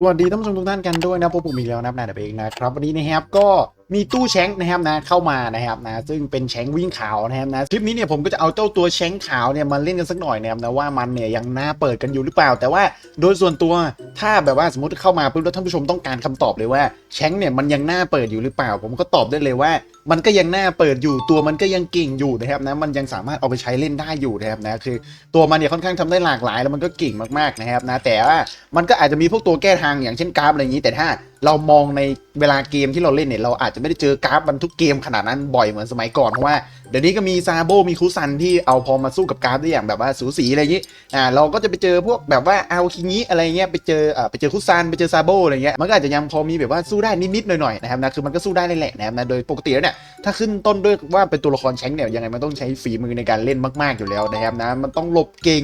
สวัสดีท่านผู้ชมทุกท่านกันด้วยนะพบกผมอีกแล้วนะครับนายเดบเองนะครับวันนี้นะครับก็ มีตู้แชงนะครับนะเข้ามานะครับนะซึ่งเป็นแชงวิ่งขาวนะครับนะคลิปนี้เนี่ยผมก็จะเอาเจ้าตัวแชงขาวเนี่ยมาเล่นกันสักหน่อยนะครับนะว่ามันเนี่ยยังน่าเปิดกันอยู่หรือเปล่า แต่ว่าโดยส่วนตัวถ้าแบบว่าสมมติเข้ามาปุ๊บแล้วท่านผู้ชมต้องการคำตอบเลยว่าแชงเนี่ยมันยังน่าเปิดอยู่หรือเปล่า ผมก็ตอบได้เลยว่า มันก็ยังน่าเปิดอยู่ตัวมันก็ยังเก่งอยู่นะครับนะมันยังสามารถเอาไปใช้เล่นได้อยู่นะครับนะคือ ตัวมันเนี่ยค่อนข้างทำได้หลากหลายแล้วมันก็เก่งมากๆนะครับนะแต่ว่ามันก็อาจจะมีพวกตัวแก้ทางอย่างเช่นกราฟอะไรอย่างนี้แต่ถ้า เรามองในเวลาเกมที่เราเล่นเนี่ยเราอาจจะไม่ได้เจอกราฟมันทุกเกมขนาดนั้นบ่อยเหมือนสมัยก่อนเพราะว่าเดี๋ยวนี้ก็มีซาโบมีคุซันที่เอาพอมาสู้กับกราฟได้อย่างแบบว่าสูสีอะไรอย่างนี้อ่าเราก็จะไปเจอพวกแบบว่าเอาคิงี้อะไรเงี้ยไปเจออ่าไปเจอคุซันไปเจอซาโบอะไรเงี้ยมันก็อาจจะยังพอมีแบบว่าสู้ได้นิดๆหน่อยๆนะครับนะคือมันก็สู้ได้แหละนะครับนะโดยปกติแล้วเนี่ยถ้าขึ้นต้นด้วยว่าเป็นตัวละครแชงเนี่ยยังไงมันต้องใช้ฝีมือในการเล่นมาก ๆอยู่แล้วนะครับนะมันต้องหลบเก่ง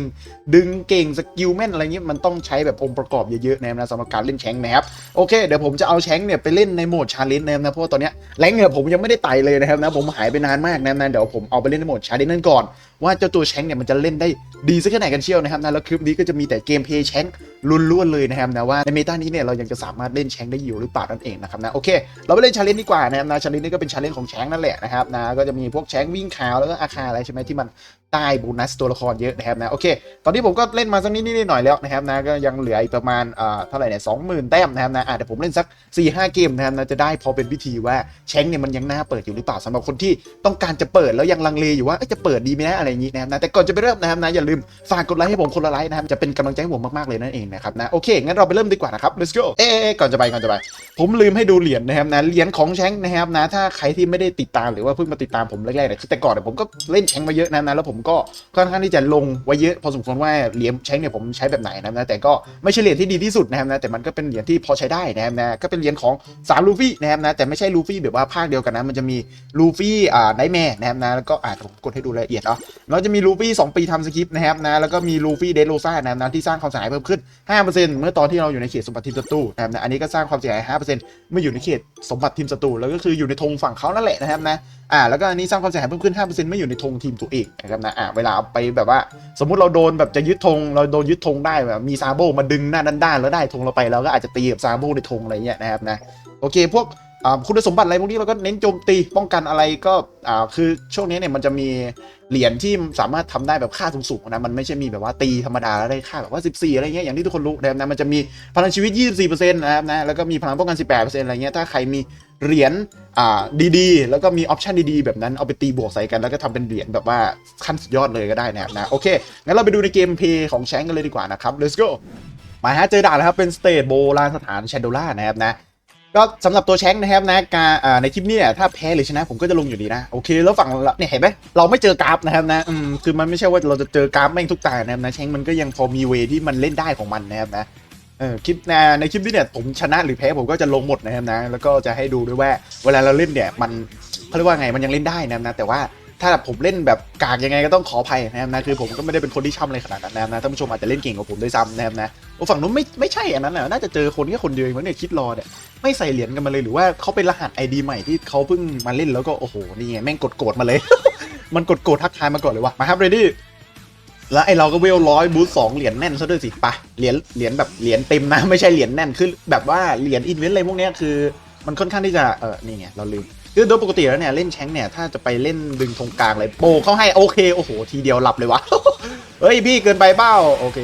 ดึงเก่งสกิลแม่นอะไรเงี้ยมันต้องใช้แบบองค์ประกอบเยอะๆนะครับนะสำหรับการเล่นแชงนะครับโอเคเดี๋ยวผมจะเอาแชงเนี่ยไปเล่นในโหมดชาเลนจ์นะครับนะเพราะว่าตอนเนี้ยแรงเนี่ยผมยังไม่ได้ไต่เลยนะครับนะผมหายไปนานมากนะนะเดี๋ยวผมเอาไปเล่นในโหมดชาเลนจ์นั่นก่อน ว่าเจ้าตัวแชงเนี่ยมันจะเล่นได้ดีสักแค่ไหนกันเชียวนะครับนะแล้วคลิปนี้ก็จะมีแต่เกมเพลย์แชงค์ล้วนๆเลยนะครับนะว่าในเมตานี้เนี่ยเรายังจะสามารถเล่นแชงได้อยู่หรือเปล่านั่นเองนะครับนะโอเค เราไปเล่นชาเลนจ์ดีกว่านะครับนะชาเลนจ์นี่ก็เป็นชาเลนจ์ของแชงนั่นแหละนะครับนะก็จะมีพวกแชงวิ่งขาวแล้วก็อาคาอะไรใช่ไหมที่มันได้โบนัสตัวละครเยอะนะครับนะโอเค ตอนนี้ผมก็เล่นมาสักนิดนิดหน่อยแล้วนะครับนะก็ยังเหลืออีกประมาณเอ่อเท่าไหร่เนี่ยสองหมื่นแต้มนะครับนะอะเดี๋ยวผมเล่นสัก4ี่ห้าเกมนะครับนะจะได้พอเป็นวิธีว่าแชงเนี่ยมันยังน่าเปิดอยู่หรือเปล่าสำหรับคนที่ต้องการจะเปิดแล้วยังลังเลอยู่ว่าจะเปิดดีไหมนะอะไรอย่างนี้นะครับนะแต่ก่อนจะไปเริ่มนะครับนะอย่าลืมฝากกดไลค์ให้ผมคนละไลค์นะครับจะเป็นกำลังใจให้ผมมากๆเลยนั่นเองนะครับนะโอเคงั้นเราไปเริ่มดีกว่านะครับ let's go เอ๊ะเอ๊ะก่อนจะไปก่อนจะไป ผมลืมให้ดูเหรียญนะครับนะเหรียญของแชงนะครับนะถ้าใครที่ไม่ได้ติดตามหรือว่าเพิ่งมาติดตามผมแรกๆเนี่ยคือแต่ก่อนเนี่ยผมก็เล่นแชงมาเยอะนะนะแล้วผมก็ค่อนข้างที่จะลงไว้เยอะพอสมควรว่าเหรียญแชงเนี่ยผมใช้แบบไหนนะครับนะแต่ก็ไม่ใช่เหรียญที่ดีที่สุดนะครับนะแต่มันก็เป็นเหรียญที่พอใช้ได้นะครับนะก็เป็นเหรียญของ3ลูฟี่นะครับนะแต่ไม่ใช่ลูฟี่แบบว่าภาคเดียวกันนะมันจะมีลูฟี่อ่าไนแมร์นะครับนะแล้วก็อ่าผมกดให้ดูรายละเอียดเนาะแล้วจะมีลูฟี่2ปีทำสคริปต์นะครับนะแล้วก็มีลูฟี่เดโรซ่านะครับนะที่สร้างความเสียหายเพิ่มขึ้น 5%เมื่อตอนที่เราอยู่ในเขตสมบัติทีมศัตรูนะครับนะอันนี้ก็สร้างความเสียหาย 5%เมื่ออยู่ในเขตสมบัติทีมศัตรูแล้วก็คืออยู่ในธงฝั่งเขานั่นแหละนะครับนะอ่าแล้วก็อันนี้สร้างความเสียหายเพิ่มขึ้น5%เมื่ออยู่ในธงทีมตัวเองนะครับนะอ่าเวลาไปแบบว่า สมมุติเราโดนแบบจะยึดธงเราโดนยึดธงได้แบบมีซาโบมาดึงหน้าด้านๆแล้วได้ธงเราไปเราก็อาจจะตีกับซาโบในธงอะไรเงี้ยนะครับนะโอเคพวก คุณสมบัติอะไรพวกนี้เราก็เน้นโจมตีป้องกันอะไรก็คือช่วงนี้เนี่ยมันจะมีเหรียญที่สามารถทำได้แบบค่าสูงๆนะมันไม่ใช่มีแบบว่าตีธรรมดาแล้วได้ค่าแบบว่า 14 อะไรเงี้ยอย่างที่ทุกคนรู้นะครับนะมันจะมีพลังชีวิต 24%นะครับนะแล้วก็มีพลังป้องกัน 18%อะไรเงี้ยถ้าใครมีเหรียญดีๆ แล้วก็มีออปชันดีๆ แบบนั้นเอาไปตีบวกใส่กันแล้วก็ทำเป็นเหรียญแบบว่าขั้นสุดยอดเลยก็ได้นะครับนะโอเคงั้นเราไปดูในเกมเพย์ของแชงกันเลยดีกว่านะครับ let's go มาฮะเจอด่านแล้วครับเป็นสเตทโบราณสถานแชนโดล่านะครับนะ ก็สำหรับตัวแชงนะครับนะการในคลิปนี้เนี่ยถ้าแพ้หรือชนะผมก็จะลงอยู่ดีนะโอเคแล้วฝั่งเนี่ยเห็นไหมเราไม่เจอกราฟนะครับนะอืมคือมันไม่ใช่ว่าเราจะเจอกราฟแม่งทุกตานะครับนะแชงมันก็ยังพอมีเวที่มันเล่นได้ของมันนะครับนะเออคลิปนะในคลิปนี้เนี่ยผมชนะหรือแพ้ผมก็จะลงหมดนะครับนะแล้วก็จะให้ดูด้วยว่าเวลาเราเล่นเนี่ยมันเขาเรียกว่าไงมันยังเล่นได้นะครับนะแต่ว่า ถ้าผมเล่นแบบกากยังไงก็ต้องขออภัยนะครับนะคือผมก็ไม่ได้เป็นคนที่ช่ำอะไรขนาดนั้นนะท่านผู้ชมอาจจะเล่นเก่งกว่าผมด้วยซ้ำนะครับนะโอ้ฝั่งนู้นไม่ไม่ใช่อันนั้นนะน่าจะเจอคนแค่คนเดียวเองมั้งเนี่ยคิดรอเนี่ยไม่ใส่เหรียญกันมาเลยหรือว่าเขาเป็นรหัสไอดีใหม่ที่เขาเพิ่งมาเล่นแล้วก็โอ้โหนี่ไงแม่งกดโกรธมาเลย มันกดโกรธทักทายมาก่อนเลยว่ะมาครับเรดี้แล้วไอเราก็เวลร้อยบูทสองเหรียญแน่นซะด้วยสิปะเหรียญเหรียญแบบเหรียญเต็มนะไม่ใช่เหรียญแน่นคือแบบว่าเหรียญอินเวนต์อะไรพวกนี้คือ มันค่อนข้างที่จะเออนี่ไงเราลืม คือโดยปกติแล้วเนี่ยเล่นแชงเนี่ยถ้าจะไปเล่นดึงธงกลางเลยโปเขาให้โอเคโอ้โหทีเดียวหลับเลยวะเฮ้ยพี่เกินไปเป้าโอเค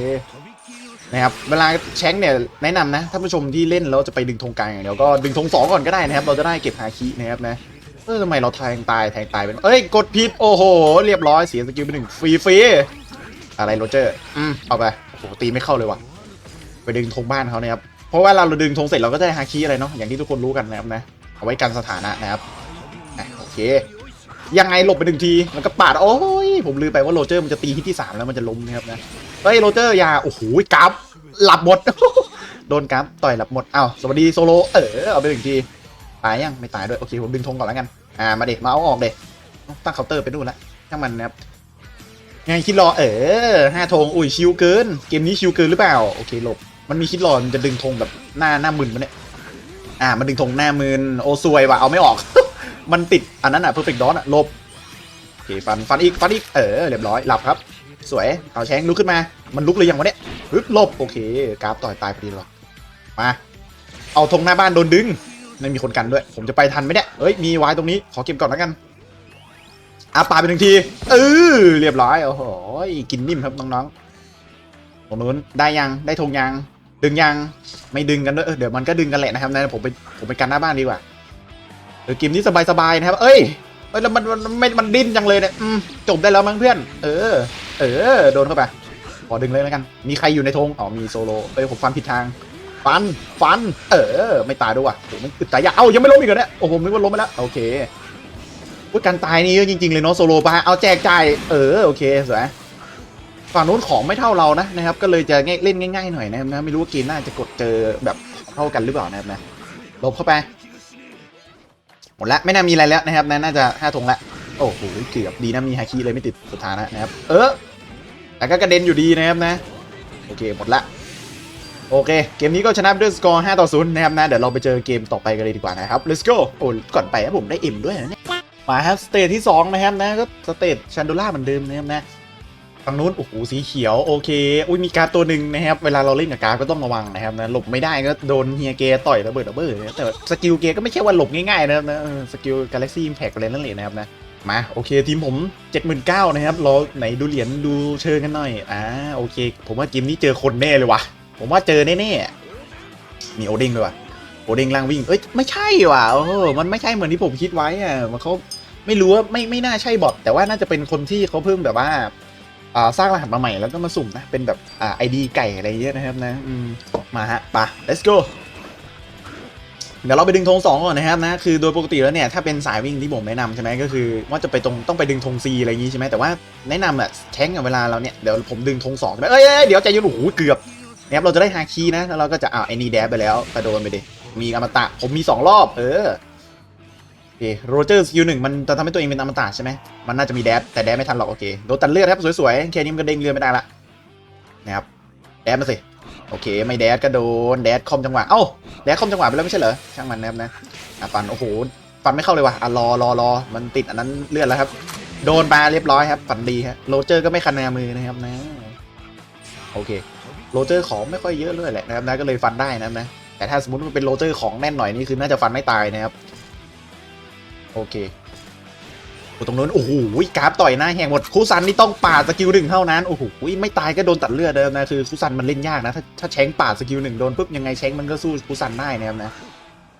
นะครับเวลาแชงเนี่ยแนะนำนะท่านผู้ชมที่เล่นแล้วจะไปดึงธงกลางอย่างเดียวก็ดึงธงสองก่อนก็ได้นะครับเราจะได้เก็บฮาคินะครับนะเออทำไมเราแทงตายแทงตายเป็นเอ้ยกดผิดโอ้โห เรียบร้อยเสียสกิลไปหนึ่งฟรีฟรีอะไรโรเจอร์อืมเอาไปโอ้โหตีไม่เข้าเลยว่ะไปดึงธงบ้านเขานะครับเพราะว่าเราดึงธงเสร็จเราก็ได้ฮาคิอะไรเนาะอย่างที่ทุกคนรู้กันนะครับนะ เอาไว้กันสถานะนะครับโอเค ยังไงหลบไปหนึ่งทีมันก็ปาด โอ้ย ผมลืมไปว่าโรเจอร์มันจะตีฮิตที่3แล้วมันจะล้มนะครับนะเฮ้ยโรเจอร์อย่า โอ้โหกราฟหลับหมด โดนกราฟต่อยหลับหมดอ้าวสวัสดีโซโล เออ เอาไปหนึ่งที ตายยัง ไม่ตายด้วย โอเค ผมดึงธงก่อนแล้วกัน อ่า มาเด็กมาเอาออกเด็กตั้งเคาน์เตอร์ไปนู่นละช่างมันนะครับไงคิดรอ เออห้าธงอุ้ยชิวเกิน เกมนี้ชิวเกินหรือเปล่า โอเคหลบ มันมีคิดรอมันจะดึงธงแบบหน้าหน้ามึนมันเนี่ย อ่ามันดึงธงหน้ามึนโอซวยว่ะเอาไม่ออก มันติดอันนั้นอะ perfect dot อะลบโอเคฟันฟันอีกฟันอีกเออเรียบร้อยหลับครับ สวยเอาแชงลุกขึ้นมา มันลุกเลยยังวะเนี่ยฮึบลบโอเคกราฟต่อยตายพอดีหรอมาเอาธงหน้าบ้านโดนดึงไม่มีคนกันด้วย ผมจะไปทันไหมเนี่ยเอ้ยมีไว้ตรงนี้ขอเก็บก่อนแล้วกันอาปาไปหนึ่งทีเออเรียบร้อยโอ้โหกินนิ่มครับน้องๆตรงนู้นได้ยังได้ธงยัง ดึงยังไม่ดึงกันด้วยเออเดี๋ยวมันก็ดึงกันแหละนะครับนะผมไปผมไปกันหน้าบ้านดีกว่าเออเกมนี้สบายๆนะครับ เอ้ยเอ้ยแล้วมันมันไมันมันดิ้นจังเลยเนี่ยจบได้แล้วมั้งเพื่อน เออ เออ โดนเข้าไปขอดึงเลยแล้วกัน มีใครอยู่ในธงอ๋อมีโซโลเอ้ยผมฟันผิดทาง ฟันฟัน เออ ไม่ตายด้วยว่ะโอ้มันอึดตายยากเอ้ายังไม่ล้มอีกเหรอเนี่ยโอ้โหนึกว่าล้มไปแล้วโอเคพูดการตายนี่เยอะจริงๆเลยเนาะโซโลไปเอาแจกจ่ายเออโอเคสวย ฝั่งนู้นของไม่เท่าเรานะนะครับ ก็เลยจะเล่นง่ายๆหน่อยนะครับนะไม่รู้ว่าเกมหน้าจะกดเจอแบบเท่ากันหรือเปล่านะครับนะลบเข้าไปหมดละไม่น่ามีอะไรแล้วนะครับนะน่าจะห้าธงละโอ้โหเกือบดีนะมีฮาคิเลยไม่ติดสถานะนะครับ เออแต่ก็กระเด็นอยู่ดีนะครับนะ โอเคหมดละโอเค เกมนี้ก็ชนะด้วยสกอร์ 5 ต่อ 0 นะครับนะ เดี๋ยวเราไปเจอเกมต่อไปกันเลยดีกว่านะครับ let's go โอ้ก่อนไปครับผมได้เอ็มด้วยนะเนี่ยมาครับสเตจที่ 2 นะครับนะ ก็สเตจชันโดล่าเหมือนเดิมนะครับนะ ฝั่งนู้นโอ้โหสีเขียวโอเคอุ้ยมีการตัวหนึ่งนะครับเวลาเราเล่นกับการก็ต้องระวังนะครับนะหลบไม่ได้ก็โดนเฮียเกต่อยระเบิดระเบิดนะแต่สกิลเกก็ไม่ใช่ว่าหลบง่ายๆนะครับนะเออสกิล Galaxy Impact อะไรนั่นแหละนะครับนะมาโอเคทีมผม 79,000นะครับรอไหนดูเหรียญดูเชิงกันหน่อยอ่าโอเค ผมว่าเกมนี้เจอคนแน่เลยวะผมว่าเจอแน่ๆมีโอเด้งด้วยวะโอเด้งล่างวิ่งเอ้ยไม่ใช่ว่ะโอ้มันไม่ใช่เหมือนที่ผมคิดไว้อะมันเขาไม่รู้ว่าไม่ไม่น่าใช่บอทแต่ว่าน่าจะเป็นคนที่เขาเพิ่งแบบว่า สร้างรหัสมาใหม่แล้วก็มาสุ่มนะ เป็นแบบอ่าไอดีไก่อะไรเงี้ยนะครับนะมมาฮะไป let's go เดี๋ยวเราไปดึงธงสองก่อนนะครับนะคือโดยปกติแล้วเนี่ยถ้าเป็นสายวิ่งที่ผมแนะนำใช่ไหมก็คือว่าจะไปตรงต้องไปดึงธงซีอะไรอย่างงี้ใช่ไหมแต่ว่าแนะนำอะแช้งกับเวลาเราเนี่ยเดี๋ยวผมดึงธงสองใช่ไหมเอ้ยเดี๋ยวใจเย็นโอ้โหเกือบนะครับเราจะได้ฮาคีนะแล้วเราก็จะเอาไอ้นี่แดบไปแล้วกระโดนไปดิมีอมตะผมมีสองรอบ เออ โอเคโรเจอร์สกิลหนึ่งมันจะทำให้ตัวเองเป็นอมตะใช่ไหมมันน่าจะมีแดบแต่แดบไม่ทันหรอกโอเคโดนตัดเลือดครับสวยๆแค่นี้มันก็เด้งเลือไม่ได้ละนะครับแดบมาสิโอเคไม่แดดก็โดนแดดคอมจังหวะเอ้าแดกคอมจังหวะไปแล้วไม่ใช่เหรอช่างมันนะครับนะฟันโอ้โหฟันไม่เข้าเลยว่ะอะรอรอรอมันติดอันนั้นเลือดแล้วครับโดนไปเรียบร้อยครับฝันดีครับโรเจอร์ก็ไม่คันนมือนะครับนะโอเคโรเจอร์ของไม่ค่อยเยอะเลยแหละนะครับนะก็เลยฟันได้นะครับนะแต่ถ้าสมมติมันเป็นโรเจอร์ของแน่นหน่อยนี่คือน่าจะฟันไม่ตายนะครับ โอเคโอ้ตรงนู้นโอ้โหกราฟต่อยหน้าแหงหมดคูซันนี่ต้องปาสกิลหนึ่งเท่านั้นโอ้โหไม่ตายก็โดนตัดเลือดเดิมนะคือคูซันมันเล่นยากนะถ้าถ้าแชงปาสกิลหนึ่งโดนปุ๊บยังไงแชงมันก็สู้คูซันได้นะครับนะ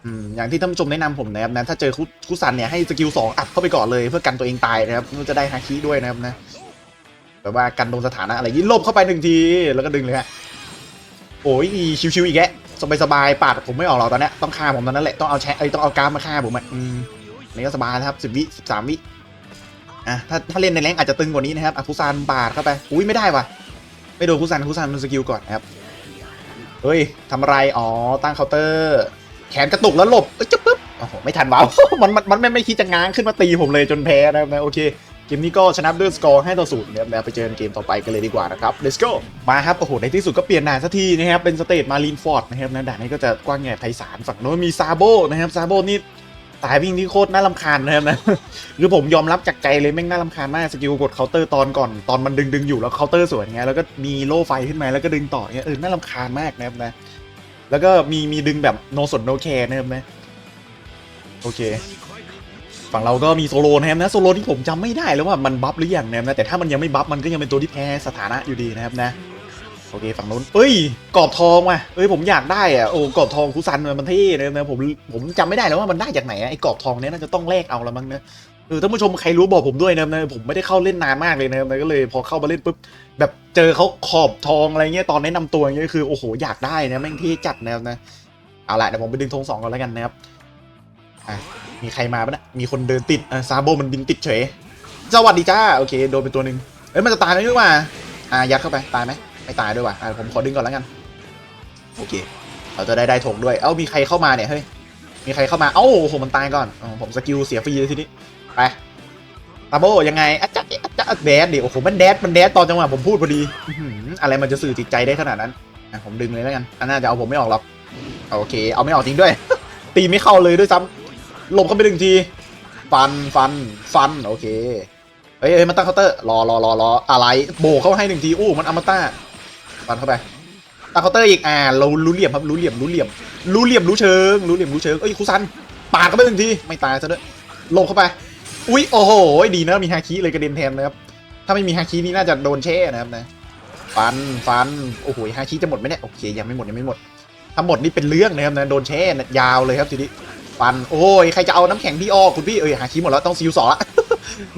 อืมอย่างที่ท่านผู้ชมแนะนำผมนะครับนะถ้าเจอคูคูซันเนี่ยให้สกิลสองอัดเข้าไปก่อนเลยเพื่อกันตัวเองตายนะครับมันจะได้ฮาคิด้วยนะครับนะแบบว่ากันโดนสถานะอะไรยิ่งลบเข้าไปหนึ่งทีแล้วก็ดึงเลยฮะโอ้ยชิวๆอีกแกสบายๆปาดผมไม่ออกหรอกตอนนี้ต้องฆ่าผมตอนนั้นแหละต้องเอาแชงเอ้ยต้องเอากราฟมาฆ่าผมอะอืมอั นี่ก็สบายนะครับสิบวิสิบสามวิอะถ้าถ้าเล่นในแรงอาจจะตึงกว่านี้นะครับอะคุซานบาดเข้าไปอุ้ยไม่ได้ว่ะไม่โดนคุซานคุซานมันสกิลก่อนนะครับเฮ้ยทำไรอ๋อตั้งเคาน์เตอร์แขนกระตุกแล้วหลบเอ้ยจุ๊บปุ๊บโอ้โหไม่ทันว้าวมันมันมันไม่ไม่คิดจะง้างขึ้นมาตีผมเลยจนแพ้นะครับนะโอเคเกมนี้ก็ชนะด้วยสกอร์5ต่อ0นะครับไปเจอเกมต่อไปกันเลยดีกว่านะครับ let's go มาครับโอ้โหในที่สุดก็เปลี่ยนด่านสักทีนะครับเป็นสเตทมารีนฟอร์ดนะครับนะด่านนี้ก็จะกว้างใหญ่ไพศาลฝั่งโน้นมีซาโบนะครับซาโบนี่ สายวิ่งที่โคตรน่ารำคาญนะครับนะคือผมยอมรับจากใจเลยแม่งน่ารำคาญมากสกิลกดเคาน์เตอร์ตอนก่อนตอนมันดึงดึงอยู่แล้วเคาน์เตอร์สวยไงแล้วก็มีโล่ไฟขึ้นมาแล้วก็ดึงต่อเงี้ยเออน่ารำคาญมากนะครับนะ แล้วก็มีมีดึงแบบโนสนโนแคร์นะครับนะโอเคฝั่งเราก็มีโซโลนะครับนะโซโลที่ผมจำไม่ได้แล้วว่ามันบัฟหรือยังนะครับนะแต่ถ้ามันยังไม่บัฟมันก็ยังเป็นตัวที่แพ้สถานะอยู่ดีนะครับนะ โอเคฝั่งนู้นเอ้ยกรอบทองว่ะเอ้ยผมอยากได้อะโอ้กรอบทองคุซันมันเท่เลยนะผมผมจำไม่ได้แล้วว่ามันได้จากไหนอะไอ้กรอบทองเนี้ยน่าจะต้องแลกเอาละมั้งนะเออท่านผู้ชมใครรู้บอกผมด้วยนะนะผมไม่ได้เข้าเล่นนานมากเลยนะครับนะก็เลยพอเข้ามาเล่นปุ๊บแบบเจอเขาขอบทองอะไรเงี้ยตอนแนะนำตัวอย่างเงี้ยคือโอ้โหอยากได้นะแม่งเท่จัดนะนะเอาละเดี๋ยวผมไปดึงธงสองก่อนแล้วกันนะครับอะมีใครมาปะนี่ยมีคนเดินติดอะซาโบมันบินติดเฉยสวัสดีจ้าโอเคโดนเป็นตัวหนึ่งเอ้ยมันจะตายไหมหรือว่าอะยัดเข้าไปตายไหม ไม่ตายด้วยว่ะอะผมขอดึงก่อนแล้วกัน โอเค เราจะได้ได้ถงด้วย เอ้ามีใครเข้ามาเนี่ยเฮ้ย มีใครเข้ามา เอ้าโอ้โหมันตายก่อนอ๋อผมสกิลเสียฟรีเลยทีนี้ ไปตาโบยังไงอาจ๊ะอาจ๊ะแดดดิโอ้โหมันแดดมันแดดตอนจังหวะผมพูดพอดีอื้อหืออะไรมันจะสื่อจิตใจได้ขนาดนั้นอะผมดึงเลยแล้วกันอันน่าจะเอาผมไม่ออกหรอก โอเค เอาไม่ออกจริงด้วย ตีไม่เข้าเลยด้วยซ้ำหลบเข้าไปหนึ่งที ฟันฟันฟัน โอเค เฮ้ยเฮ้ยมันตั้งเคาน์เตอร์ รอรอรอรออะไร โบกเข้าให้หนึ่งที อู้ มันอมตะ ฟันเข้าไปตาเคาน์เตอร์อีกอ่าเรารู้เหลี่ยมครับรู้เหลี่ยมรู้เหลี่ยมรู้เหลี่ยมรู้เชิงรู้เหลี่ยมรู้เชิงเอ้ยคุซันปาดเข้าไปหนึ่งทีไม่ตายซะด้วยลงเข้าไป อุ๊ยโอ้โหดีนะมีฮาคิเลยกระเด็นแทนนะครับถ้าไม่มีฮาคินี่น่าจะโดนแช่นะครับนะฟันฟันโอ้โหฮาคิจะหมดไหมเนี่ยโอเคยังไม่หมดยังไม่หมดถ้าหมดนี่เป็นเรื่องนะครับนะโดนแช่ยาวเลยครับทีนี้ฟันโอ้ยใครจะเอาน้ำแข็งพี่ออกคุณพี่เอ้ยฮาคิหมดแล้วต้องซิวสองละ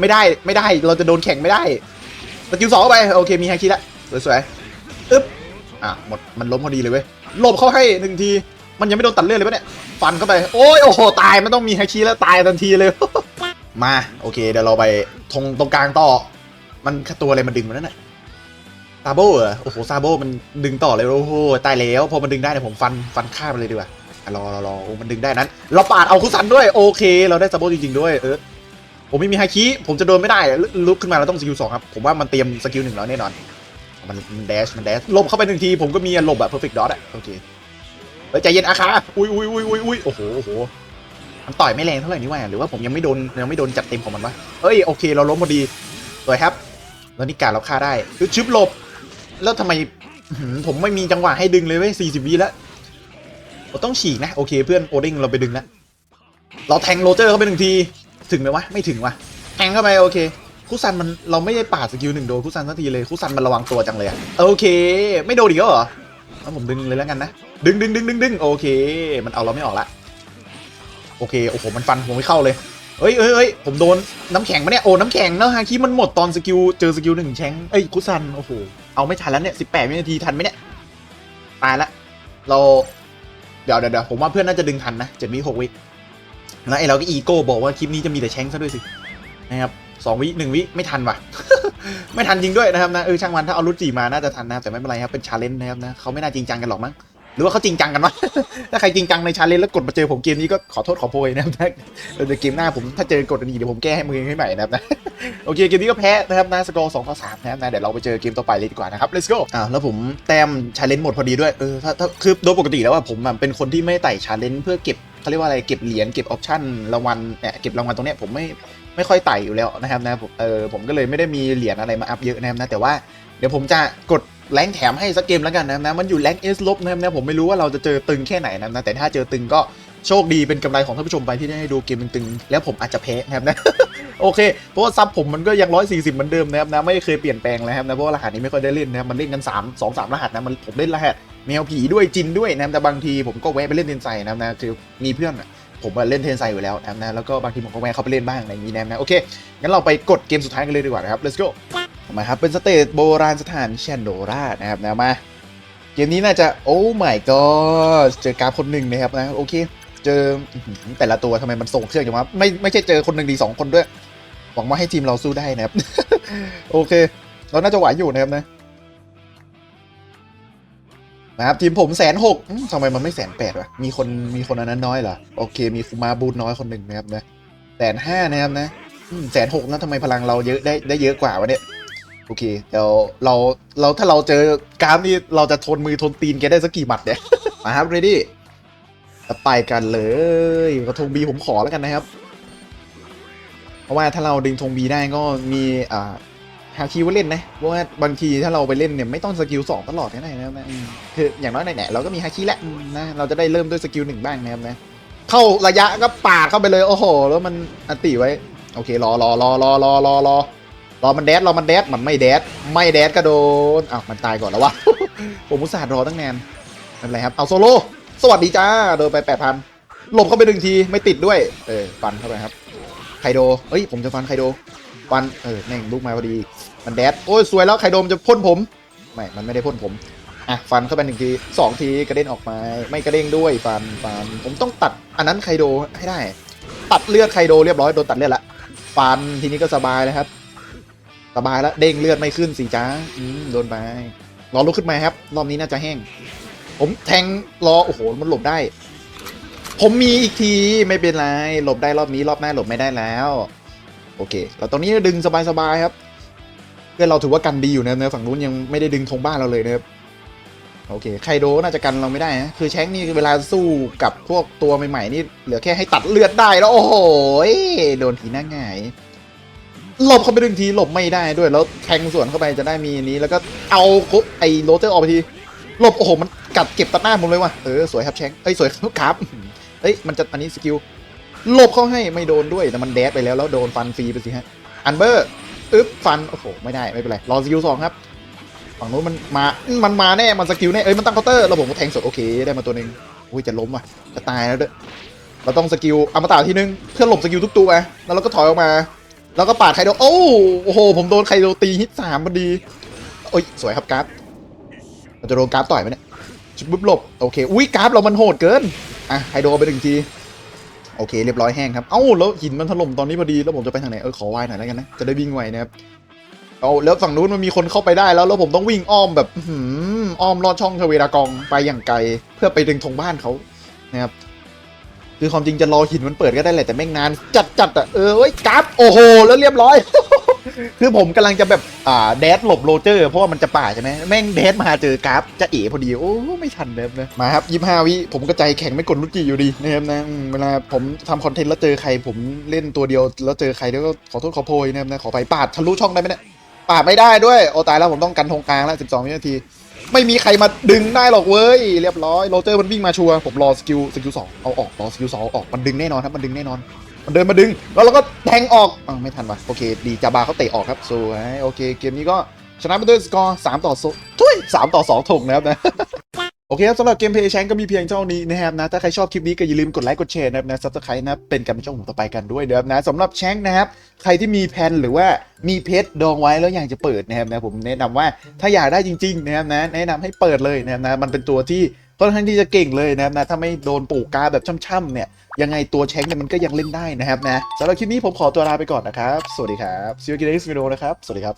ไม่ได้ไม่ได้เราจะโดนแข่งไม่ได้สกิลสองไปโอเคมีฮาคิแล้วสวยๆ อึ๊บอะหมดมันล้มพอดีเลยเว้ยหลบเข้าให้หนึ่งที มันยังไม่โดนตัดเลือดเลยปะเนี่ยฟันเข้าไปโอ้ยโอ้โหตายไม่ต้องมีฮาคิแล้วตายทันทีเลย มาโอเคเดี๋ยวเราไปทงตรงกลางต่อ มันตัวอะไรมันดึงมันนั่นน่ะซาโบเหรอโอ้โหซาโบมันดึงต่อเลยโอ้โหตายแล้วพอมันดึงได้เนี่ยผมฟันฟันฆ่ามันเลยดีกว่ารอรอรอโอ้มันดึงได้นั้น เราปาดเอาคุซันด้วยโอเค เราได้ซาโบจริง ๆ ด้วยเออผมไม่มีฮาคิผมจะโดนไม่ได้ลุกขึ้นมาเราต้องสกิลสองครับผมว่ามันเตรียมสกิลหนึ่งแล้วแน่นอน มันมันแดชมันแดชหลบเข้าไปหนึ่งทีผมก็มีหลบแบบ perfect dot อะโอเคเฮ้ยใจเย็นอาคาอุ้ยอุ้ยอุ้ยอุ้ยอุ้ยโอ้โหโอ้โหมันต่อยไม่แรงเท่าไหร่นี่ว่าหรือว่าผมยังไม่โดนยังไม่โดนจัดเต็มของมันวะเอ้ยโอเค เราล้มพอดีสวยครับแล้วนี่การเราฆ่าได้คือชึบหลบ แล้วทำไมผมไม่มีจังหวะให้ดึงเลยเว้ยสี่สิบวิแล้วเราต้องฉีกนะโอเคเพื่อนโอดิงเราไปดึงแล้วเราแทงโรเจอร์เข้าไปหนึ่งทีถึงไหมวะไม่ถึงวะแทงเข้าไปโอเค คุซันมันเราไม่ได้ปาดสกิลหนึ่งโดนคุซันสักทีเลยคุซันมันระวังตัวจังเลยอะโอเค ไม่โดนอีกแล้วเหรอแล้วผมดึงเลยแล้วกันนะ ดึงดึงดึงดึงดึงโอเค มันเอาเราไม่ออกละ โอเค โอ้โห มันฟันผมไม่เข้าเลยเอ้ยเอ้ยเอ้ยผมโดนน้ำแข็งมาเนี่ย โอ้น้ำแข็งแล้วฮาคิมันหมดตอนสกิล เจอสกิลหนึ่งแชงเอ้ย คุซัน โอ้โห เอาไม่ทันแล้วเนี่ยสิบแปดวินาทีทันไหมเนี่ย ตายละ เรา เดี๋ยวเดี๋ยวผมว่าเพื่อนน่าจะดึงทันนะเจ็ดวิหกวิแล้วไอเราก็อีโก้บอกว่าคลิปนี้จะมีแต่แชงซะด้วยสิ นะครับ สองวิหนึ่งวิไม่ทันว่ะ ไม่ทันจริงด้วยนะครับนะเออช่างมันถ้าเอารุจิมาน่าจะทันนะแต่ไม่เป็นไรครับเป็นชาเลนจ์นะครับนะเขาไม่น่าจริงจังกันหรอกมั้งหรือว่าเขาจริงจังกันวะถ้าใครจริงจังในชาเลนจ์แล้วกดมาเจอผมเกมนี้ก็ขอโทษขอโพยนะครับนะเดี๋ยวเกมหน้าผมถ้าเจอกดอันนี้เดี๋ยวผมแก้ให้มือให้ใหม่นะครับนะโอเคเกมนี้ก็แพ้นะครับนะสกอร์สองต่อสามนะครับนะเดี๋ยวเราไปเจอเกมต่อไปเลยดีกว่านะครับ let's go อ่าแล้วผมแต้มชาเลนจ์หมดพอดีด้วยเออถ้าถ้าคือโดยปกติแล้วว่าผมอะเป็นคนที่ไม่ไต่ชาเลนจ์เพื่อเก็บเขาเรียกว่าอะไรเก็บเหรียญเก็บออปชั่นรางวัลเนี่ยเก็บรางวัลตรงเนี้ยผมไม่ ไม่ค่อยไต่อยู่แล้วนะครับนะผมเออผมก็เลยไม่ได้มีเหรียญอะไรมาอัพเยอะนะครับนะแต่ว่าเดี๋ยวผมจะกดแรงแถมให้สักเกมแล้วกันนะครับนะมันอยู่แรงเอสลบนะครับนะผมไม่รู้ว่าเราจะเจอตึงแค่ไหนนะครับนะแต่ถ้าเจอตึงก็โชคดีเป็นกำไรของท่านผู้ชมไปที่ได้ให้ดูเกมตึงๆแล้วผมอาจจะแพ้นะครับนะโอเคเพราะว่าซับผมมันก็ยัง 140 เหมือนเดิมนะครับนะไม่เคยเปลี่ยนแปลงเลยครับนะเพราะว่ารหัสนี้ไม่ค่อยได้เล่นนะครับมันเล่นกัน3 2 3รหัสนะมันผมเล่นรหัสแมวผีด้วยจินด้วยนะครับแต่บางทีผมก็แวะไปเล่นเทนไซนะครับนะคือมีเพื่อนอะ ผมเล่นเทนไซอยู่แล้วนะครับนะแล้วก็บางทีผมก็แวะเข้าไปเล่นบ้างอะไรอย่างนี้นะครับนะโอเคงั้นเราไปกดเกมสุดท้ายกันเลยดีกว่านะครับ let's go มาครับเป็นสเตจโบราณสถานแชนโดรานะครับนะมาเกมนี้น่าจะโอ้ my god เจอกราฟคนหนึ่งนะครับนะโอเค เจออื้อหือแต่ละตัวทำไมมันส่งเครื่องจังวะไม่ไม่ใช่เจอคนหนึ่งดีสองคนด้วย หวังว่าให้ทีมเราสู้ได้นะครับ โอเค เราน่าจะไหวอยู่นะครับนะ นะครับทีมผมแสนหกทำไมมันไม่แสนแปดวะมีคนมีคนอันนั้นน้อยเหรอโอเค มีคูมาบูนน้อยคนหนึ่งนะครับนะแสนห้านะครับนะแสนหกนะทำไมพลังเราเยอะได้ได้เยอะกว่าวะเนี่ยโอเคเดี๋ยวเราเราถ้าเราเจอกรามนี่เราจะทนมือทนตีนแกได้สักกี่หมัดเนี่ยมาครับเรดี้ไปกันเลยกระทงบีผมขอแล้วกันนะครับ เพราะว่าถ้าเราดึงธงบีได้ก็มีอ่า ฮาคิว่าเล่นนะเพราะว่าบางทีถ้าเราไปเล่นเนี่ยไม่ต้องสกิลสองตลอดก็ได้นะครับนะอืมคืออย่างน้อยไหนๆเราก็มีฮาคิแล้วอืมนะเราจะได้เริ่มด้วยสกิลหนึ่งบ้างนะครับนะเข้าระยะก็ปาดเข้าไปเลยโอ้โห แล้วมันอันติไว้ โอเครอรอรอรอรอรอรอรอมันแดดรอมันแดดมันไม่แดดไม่แดดก็โดนอ้าวมันตายก่อนแล้ววะ ผมอุตส่าห์รอตั้งนานนั่นแหละครับเอาโซโล่สวัสดีจ้าโดนไปแปดพันหลบเข้าไปหนึ่งทีไม่ติดด้วยเออฟันเข้าไปครับไคโดเฮ้ยผมจะฟันไคโดฟันเออแม่งลูกมาพอดี มันแดดโอ้ยสวยแล้วไคโดมจะพ่นผม ไม่ มันไม่ได้พ่นผม อะฟันเข้าไปหนึ่งทีสองทีกระเด็นออกมา ไม่กระเด้งด้วยฟันฟันผมต้องตัดอันนั้นไคโดให้ได้ ตัดเลือดไคโดเรียบร้อยโดนตัดเลือดละฟันทีนี้ก็สบายแล้วครับ สบายแล้วเด้งเลือดไม่ขึ้นสิจ้าอืมโดนไปรอลุกขึ้นมาครับ รอบนี้น่าจะแห้ง ผมแทงรอโอ้โหมันหลบได้ ผมมีอีกทีไม่เป็นไรหลบได้รอบนี้รอบหน้าหลบไม่ได้แล้ว โอเค แล้วตอนนี้ดึงสบายๆครับ พื่อนเราถือว่ากันดีอยู่นะเนื้อฝั่งนู้นยังไม่ได้ดึงธงบ้านเราเลยนะครับโอเคไคโดน่าจะกันเราไม่ได้นะคือแชงนี่เวลาสู้กับพวกตัวใหม่ๆนี่เหลือแค่ให้ตัดเลือดได้แล้วโอ้โหโดนทีหน้าหงายหลบเข้าไปดึงทีหลบไม่ได้ด้วยแล้วแทงสวนเข้าไปจะได้มีนี้ แล้วก็เอาคุไอ้โรเจอร์ออกไปทีหลบโอ้โหมันกัดเก็บตัดหน้าผมเลยว่ะเออสวยครับแชงเอ้ยสวยครับเอ้ยมันจะอันนี้สกิลหลบเข้าให้ไม่โดนด้วยแต่มันแดดไปแล้วแล้วโดนฟันฟรีไปสิฮะอันเบอร์ อึ๊บฟัน โอ้โห ไม่ได้ ไม่เป็นไร รอสกิลสองครับ ฝั่งนู้นมันมา มันมาแน่ มันสกิลแน่ เอ้ย มันตั้งเคาน์เตอร์แล้วผมก็แทงสด โอเค ได้มาตัวหนึ่งอุ้ย จะล้มว่ะ จะตายแล้วด้วยเราต้องสกิลอมตะทีนึง เพื่อหลบสกิลทุกตัวแล้วเราก็ถอยออกมา แล้วก็ปาดไคโด โอ้โอ้โหผมโดนไคโดตีฮิตสามพอดีโอ้ย สวยครับกราฟเราจะโดนกราฟต่อยไหมเนี่ยชุบปุ๊บหลบ โอเค อุ้ยกราฟเรามันโหดเกิน อะไคโดไปหนึ่งที โอเคเรียบร้อยแห้งครับ เอ้าแล้วหินมันถล่มตอนนี้พอดีแล้วผมจะไปทางไหนเออขอวายหน่อยแล้วกันนะจะได้วิ่งไวนะครับเอาแล้วฝั่งนู้นมันมีคนเข้าไปได้แล้วแล้วผมต้องวิ่งอ้อมแบบอ้อหืออ้อมลอดช่องทเวดากองไปอย่างไกล เพื่อไปดึงธงบ้านเขานะครับคือความจริงจะรอหินมันเปิดก็ได้แหละแต่แม่งนาน จัดจัดอะเออเอ้ยกราฟโอ้โห แล้วเรียบร้อย คือผมกำลังจะแบบอ่าแดดหลบโรเจอร์เพราะว่ามันจะป่าใช่ไหมแม่งแดดมาเจอกราฟจะเอ๋พอดีโอ้ไม่ทันเดิมเลยมาครับยี่ห้าวิผมก็ใจแข็งไม่กดลุจิอยู่ดีนะครับนะเวลาผมทำคอนเทนต์แล้วเจอใคร ผมเล่นตัวเดียวแล้วเจอใครแล้วก็ขอโทษขอโพยนะครับนะขอไปปาดทะลุช่องได้ไหมเนี่ยปาดไม่ได้ด้วยโอตายแล้วผมต้องกันธงกลางแล้ว12วินาทีไม่มีใครมาดึงได้หรอกเว้ย เรียบร้อยโรเจอร์มันวิ่งมาชัวร์ผมรอสกิลสกิลสองเอาออกรอสกิลสองออกมันดึงแน่นอนครับมันดึงแน่นอน มันเดินมาดึง แล้วเราก็แทงออกอไม่ทันวะโอเค ดีจาบาเขาเตะออกครับสวยโอเคเกมนี้ก็ชนะไปด้วยสกอร์สามต่อโซทุยสามต่อสองถงนะครับนะโอเคครับสำหรับเกมเพย์แชงก็มีเพียงเท่านี้นะครับนะถ้าใครชอบคลิปนี้ก็อย่าลืมกดไลค์กดแชร์นะครับนะซับสไครต์นะเป็นกำลังใจช่องผมต่อไปกันด้วยนะครับนะสำหรับแชงนะครับใครที่มีแพนหรือว่ามีเพชรดองไว้แล้วอยากจะเปิดนะครับนะผมแนะนำว่าถ้าอยากได้จริงๆนะครับนะแนะนำให้เปิดเลยนะครับนะมันเป็นตัวที่ค่อนข้างที่จะเก่งเลยนะครับนะถ้าไม่โดนปลูกกาแบบช่ำๆเนี่ย ยังไงตัวแชงเนี่ยมันก็ยังเล่นได้นะครับนะสำหรับคลิปนี้ผมขอตัวลาไปก่อนนะครับ สวัสดีครับ see you again next video นะครับ สวัสดีครับ